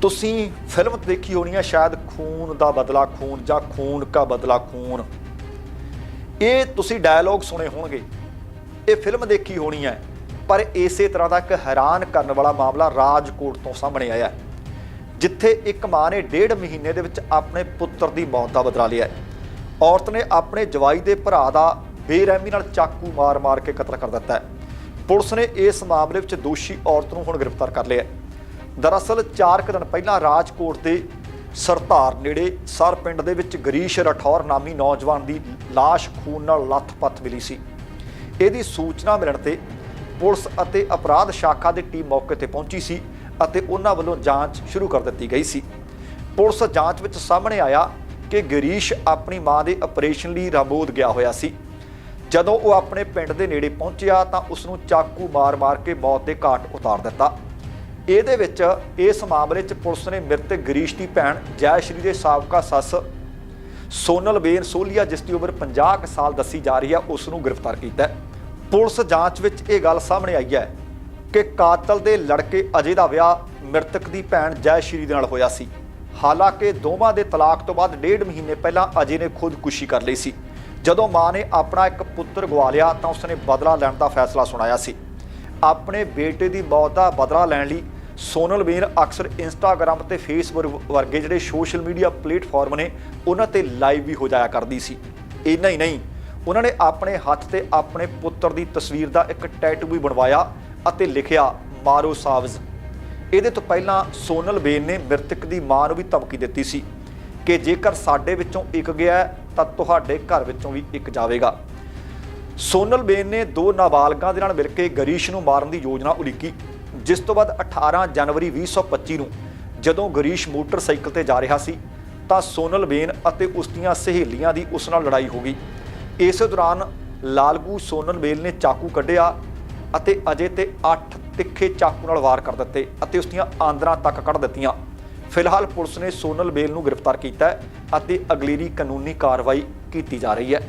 ਤੁਸੀਂ ਫਿਲਮ ਦੇਖੀ ਹੋਣੀ ਹੈ ਸ਼ਾਇਦ ਖੂਨ ਦਾ ਬਦਲਾ ਖੂਨ ਜਾਂ ਖੂਨ ਕਾ ਬਦਲਾ ਖੂਨ। ਇਹ ਤੁਸੀਂ ਡਾਇਲੌਗ ਸੁਣੇ ਹੋਣਗੇ। ਇਹ ਫਿਲਮ ਦੇਖੀ ਹੋਣੀ ਹੈ ਪਰ ਇਸੇ ਤਰ੍ਹਾਂ ਦਾ ਇੱਕ ਹੈਰਾਨ ਕਰਨ ਵਾਲਾ ਮਾਮਲਾ ਰਾਜਕੋਟ ਤੋਂ ਸਾਹਮਣੇ ਆਇਆ ਜਿੱਥੇ ਇੱਕ ਮਾਂ ਨੇ ਡੇਢ ਮਹੀਨੇ ਦੇ ਵਿੱਚ ਆਪਣੇ ਪੁੱਤਰ ਦੀ ਮੌਤ ਦਾ ਬਦਲਾ ਲਿਆ ਔਰਤ ਨੇ ਆਪਣੇ ਜਵਾਈ ਦੇ ਭਰਾ ਦਾ ਬੇਰਹਿਮੀ ਨਾਲ ਚਾਕੂ ਮਾਰ-ਮਾਰ ਕੇ ਕਤਲ ਕਰ ਦਿੱਤਾ ਪੁਲਿਸ ਨੇ ਇਸ ਮਾਮਲੇ ਵਿੱਚ ਦੋਸ਼ੀ ਔਰਤ ਨੂੰ ਹੁਣ ਗ੍ਰਿਫਤਾਰ ਕਰ ਲਿਆ ਦਰਅਸਲ 4 ਕੁ ਦਿਨ ਪਹਿਲਾਂ ਰਾਜਕੋਟ ਦੇ ਸਰਤਾਰ ਨੇੜੇ ਸਰ ਪਿੰਡ ਦੇ ਵਿੱਚ ਗਰੀਸ਼ ਰਠੌਰ ਨਾਮੀ ਨੌਜਵਾਨ ਦੀ ਲਾਸ਼ ਖੂਨ ਨਾਲ ਲੱਥ-ਪੱਥ ਮਿਲੀ ਸੀ। ਇਹਦੀ ਸੂਚਨਾ ਮਿਲਣ ਤੇ ਪੁਲਿਸ ਅਤੇ ਅਪਰਾਧ ਸ਼ਾਖਾ ਦੀ ਟੀਮ ਮੌਕੇ ਤੇ ਪਹੁੰਚੀ ਸੀ ਅਤੇ ਉਹਨਾਂ ਵੱਲੋਂ ਜਾਂਚ ਸ਼ੁਰੂ ਕਰ ਦਿੱਤੀ ਗਈ ਸੀ। ਪੁਲਿਸ ਜਾਂਚ ਵਿੱਚ ਸਾਹਮਣੇ ਆਇਆ ਕਿ ਗਰੀਸ਼ ਆਪਣੀ ਮਾਂ ਦੇ ਆਪਰੇਸ਼ਨ ਲਈ ਰਾਮੋਦ ਗਿਆ ਹੋਇਆ ਸੀ। ਜਦੋਂ ਉਹ ਆਪਣੇ ਪਿੰਡ ਦੇ ਨੇੜੇ ਪਹੁੰਚਿਆ ਤਾਂ ਉਸ ਨੂੰ ਚਾਕੂ ਮਾਰ-ਮਾਰ ਕੇ ਮੌਤ ਦੇ ਘਾਟ ਉਤਾਰ ਦਿੱਤਾ। ਇਹਦੇ ਵਿੱਚ ਇਸ ਮਾਮਲੇ 'ਚ ਪੁਲਿਸ ਨੇ ਮ੍ਰਿਤਕ ਗਰੀਸ਼ ਦੀ ਭੈਣ ਜੈਸ਼੍ਰੀ ਦੇ ਸਾਬਕਾ ਸੱਸ ਸੋਨਲ ਬੇਨ ਸੋਲੀਆ, ਜਿਸ ਦੀ ਉਮਰ 50 ਕੁ ਸਾਲ ਦੱਸੀ ਜਾ ਰਹੀ ਹੈ, ਉਸ ਨੂੰ ਗ੍ਰਿਫਤਾਰ ਕੀਤਾ ਪੁਲਿਸ ਜਾਂਚ ਵਿੱਚ ਇਹ ਗੱਲ ਸਾਹਮਣੇ ਆਈ ਹੈ ਕਿ ਕਾਤਲ ਦੇ ਲੜਕੇ ਅਜੇ ਦਾ ਵਿਆਹ ਮ੍ਰਿਤਕ ਦੀ ਭੈਣ ਜੈਸ਼੍ਰੀ ਦੇ ਨਾਲ ਹੋਇਆ ਸੀ। ਹਾਲਾਂਕਿ ਦੋਵਾਂ ਦੇ ਤਲਾਕ ਤੋਂ ਬਾਅਦ ਡੇਢ ਮਹੀਨੇ ਪਹਿਲਾਂ ਅਜੇ ਨੇ ਖੁਦਕੁਸ਼ੀ ਕਰ ਲਈ ਸੀ। ਜਦੋਂ ਮਾਂ ਨੇ ਆਪਣਾ ਇੱਕ ਪੁੱਤਰ ਗਵਾ ਲਿਆ ਤਾਂ ਉਸਨੇ ਬਦਲਾ ਲੈਣ ਦਾ ਫੈਸਲਾ ਸੁਣਾਇਆ ਸੀ। ਆਪਣੇ ਬੇਟੇ ਦੀ ਮੌਤ ਦਾ ਬਦਲਾ ਲੈਣ ਲਈ ਸੋਨਲ ਬੇਨ ਅਕਸਰ ਇੰਸਟਾਗ੍ਰam ਤੇ ਫੇਸਬੁੱਕ ਵਰਗੇ ਜਿਹੜੇ ਸੋਸ਼ਲ ਮੀਡੀਆ ਪਲੇਟਫਾਰਮ ਨੇ, ਉਹਨਾਂ ਤੇ ਲਾਈਵ ਵੀ ਹੋ ਜਾਇਆ ਕਰਦੀ ਸੀ। ਇੰਨਾ ਹੀ ਨਹੀਂ, ਉਹਨਾਂ ਨੇ ਆਪਣੇ ਹੱਥ ਤੇ ਆਪਣੇ ਪੁੱਤਰ ਦੀ ਤਸਵੀਰ ਦਾ ਇੱਕ ਟੈਟੂ ਵੀ ਬਣਵਾਇਆ ਅਤੇ ਲਿਖਿਆ, ਮਾਰੋ ਸਾਵਜ਼। ਇਹਦੇ ਤੋਂ ਪਹਿਲਾਂ ਸੋਨਲ ਬੇਨ ਨੇ ਮ੍ਰਿਤਕ ਦੀ ਮਾਂ ਨੂੰ ਵੀ ਧਮਕੀ ਦਿੱਤੀ ਸੀ ਕਿ ਜੇਕਰ ਸਾਡੇ ਵਿੱਚੋਂ ਇੱਕ ਗਿਆ ਤਾਂ ਤੁਹਾਡੇ ਘਰ ਵਿੱਚੋਂ ਵੀ ਇੱਕ ਜਾਵੇਗਾ। ਸੋਨਲ ਬੇਨ ਨੇ ਦੋ ਨਾਬਾਲਗਾਂ ਦੇ ਨਾਲ ਮਿਲ ਕੇ ਗਰੀਸ਼ ਨੂੰ ਮਾਰਨ ਦੀ ਯੋਜਨਾ ਉਲੀਕੀ। ਜਿਸ ਤੋਂ ਬਾਅਦ 18 ਜਨਵਰੀ 2025 ਨੂੰ ਜਦੋਂ ਗਰੀਸ਼ ਮੋਟਰਸਾਈਕਲ ਤੇ ਜਾ ਰਿਹਾ ਸੀ, ਤਾਂ ਸੋਨਲ ਬੇਨ ਅਤੇ ਉਸ ਦੀਆਂ ਸਹੇਲੀਆਂ ਦੀ ਉਸ ਨਾਲ ਲੜਾਈ ਹੋ ਗਈ। ਇਸ ਦੌਰਾਨ ਲਾਲਗੂ ਸੋਨਲ ਬੇਨ ਨੇ ਚਾਕੂ ਕੱਢਿਆ ਅਤੇ ਅਜੇ ਤੇ 8 ਤਿੱਖੇ ਚਾਕੂ ਨਾਲ ਵਾਰ ਕਰ ਦਿੱਤੇ ਅਤੇ ਉਸ ਦੀਆਂ ਆਂਦਰਾਂ ਤੱਕ ਕੱਢ ਦਿੱਤੀਆਂ। ਫਿਲਹਾਲ ਪੁਲਿਸ ਨੇ ਸੋਨਲ ਬੇਲ ਨੂੰ ਗ੍ਰਿਫਤਾਰ ਕੀਤਾ ਹੈ ਅਤੇ ਅਗਲੇਰੀ ਕਾਨੂੰਨੀ ਕਾਰਵਾਈ ਕੀਤੀ ਜਾ ਰਹੀ ਹੈ।